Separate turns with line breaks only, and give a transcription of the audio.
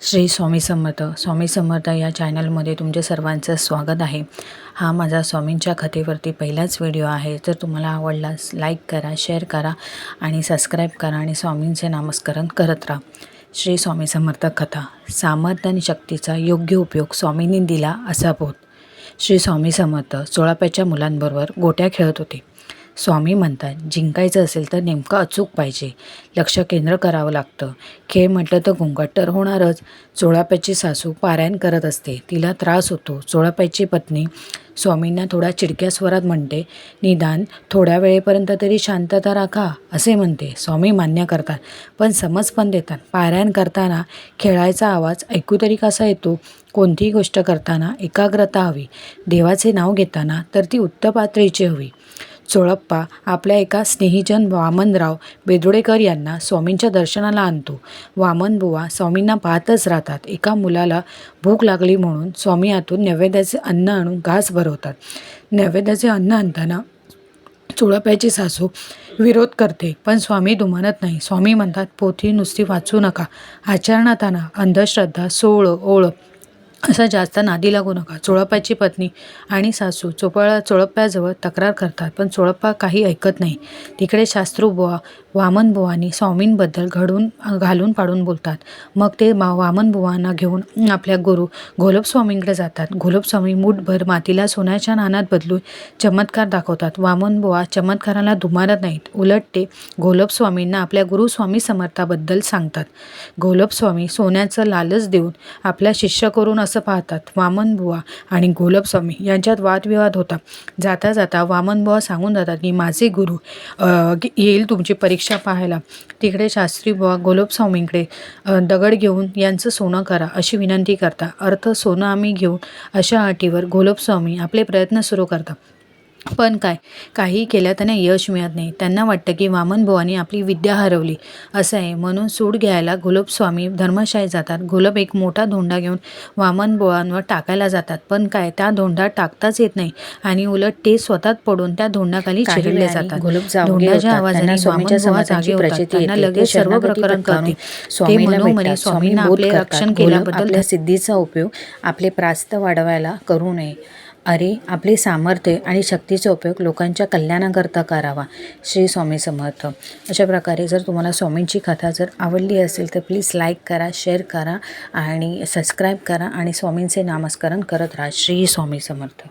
श्री स्वामी समर्थ. स्वामी समर्थ या चॅनलमध्ये तुमचे सर्वांचं स्वागत आहे. हा माझा स्वामींच्या कथेवरती पहिलाच व्हिडिओ आहे. जर तुम्हाला आवडलास लाईक करा शेअर करा आणि सबस्क्राईब करा आणि स्वामींचे नामस्करण करत राहा. श्री स्वामी समर्थ कथा. सामर्थ्य आणि शक्तीचा योग्य उपयोग स्वामींनी दिला असा बोध. श्री स्वामी समर्थ चोळाप्याच्या मुलांबरोबर गोट्या खेळत होते. स्वामी म्हणतात जिंकायचं असेल तर नेमकं अचूक पाहिजे. लक्ष केंद्र करावं लागतं. खेळ म्हटलं तर घोंगाट तर होणारच. चोळाप्याची सासू पारायण करत असते. तिला त्रास होतो. चोळाप्याची पत्नी स्वामींना थोडा चिडक्या स्वरात म्हणते निदान थोड्या वेळेपर्यंत तरी शांतता राखा असे म्हणते. स्वामी मान्य करतात पण समज पण देतात. पारायण करताना खेळायचा आवाज ऐकू तरी कसा येतो? कोणतीही गोष्ट करताना एकाग्रता हवी. देवाचे नाव घेताना तर ती उत्तर पातळीची हवी. चोळप्पा आपल्या एका स्नेहीजन वामनराव बेदोडेकर यांना स्वामींच्या दर्शनाला आणतो. वामन बुवा स्वामींना पाहतच राहतात. एका मुलाला भूक लागली म्हणून स्वामी आतून नैवेद्याचे अन्न आणून घास भरवतात. नैवेद्याचे अन्न आणताना चोळप्याची सासू विरोध करते पण स्वामी दुमानत नाही. स्वामी म्हणतात पोथी नुसती वाचू नका. आचरणात आणा. अंधश्रद्धा सोळ ओळ असं जास्त नादी लागू नका. चोळप्पाची पत्नी आणि सासू चोपळा चोळप्प्याजवळ तक्रार करतात पण चोळप्पा काही ऐकत नाही. तिकडे शास्त्रूबुवा वामन बुवानी स्वामींबद्दल घडून घालून पाडून बोलतात. मग ते मा वामन बुवांना घेऊन आपल्या गुरु गोलपस्वामींकडे जातात. घोलपस्वामी मूठभर मातीला सोन्याच्या नानात बदलून चमत्कार दाखवतात. वामन बुवा चमत्काराला दुमारत नाहीत. उलट ते घोलपस्वामींना आपल्या गुरुस्वामी समर्थाबद्दल सांगतात. घोलपस्वामी सोन्याचं लालच देऊन आपल्या शिष्य करून असं पाहतात. वामन बुवा आणि गोलपस्वामी यांच्यात वादविवाद होता. जाता जाता वामन बुवा सांगून जातात की माझे गुरु येईल तुमची परीक्षा पाहायला. तिकडे शास्त्री बुवा दगड घेऊन यांचं सोनं करा अशी विनंती करता. अर्थ सोनं आम्ही घेऊन अशा अटीवर गोलपस्वामी आपले प्रयत्न सुरू करतात. पण काय? काही केल्या त्यांना यश मिळत नाही. त्यांना वाटतं की वामन बुवानी आपली विद्या हरवली. असं आहे. म्हणून सूड घ्यायला घोलप स्वामी धर्मशाळेत जातात. घोलप एक मोठा धोंडा घेऊन वामन बुवांवर टाकायला जातात. पण काय? त्या धोंडा टाकताच येत नाही. आणि उलट ते स्वतःच पडून त्या धोंडाखाली चिरडले जातात. धोंडाच्या. आवाजाने
स्वामींच्या
जागे होतात. त्यांना. लगेच सर्व प्रकरण कळते ते मनोमनी स्वामींना आपले. रक्षण केल्याबद्दल
सिद्धीचा उपयोग आपले प्रास्त वाढवायला करू नये. अरे आपले सामर्थ्य आणि शक्तीचा उपयोग लोकांच्या कल्याणाकरता करावा श्री स्वामी समर्थ. अशा प्रकारे जर तुम्हाला स्वामींची कथा जर आवडली असेल तर प्लीज लाईक करा शेअर करा आणि सबस्क्राईब करा आणि स्वामींचे नामस्मरण करत राहा. श्री स्वामी समर्थ.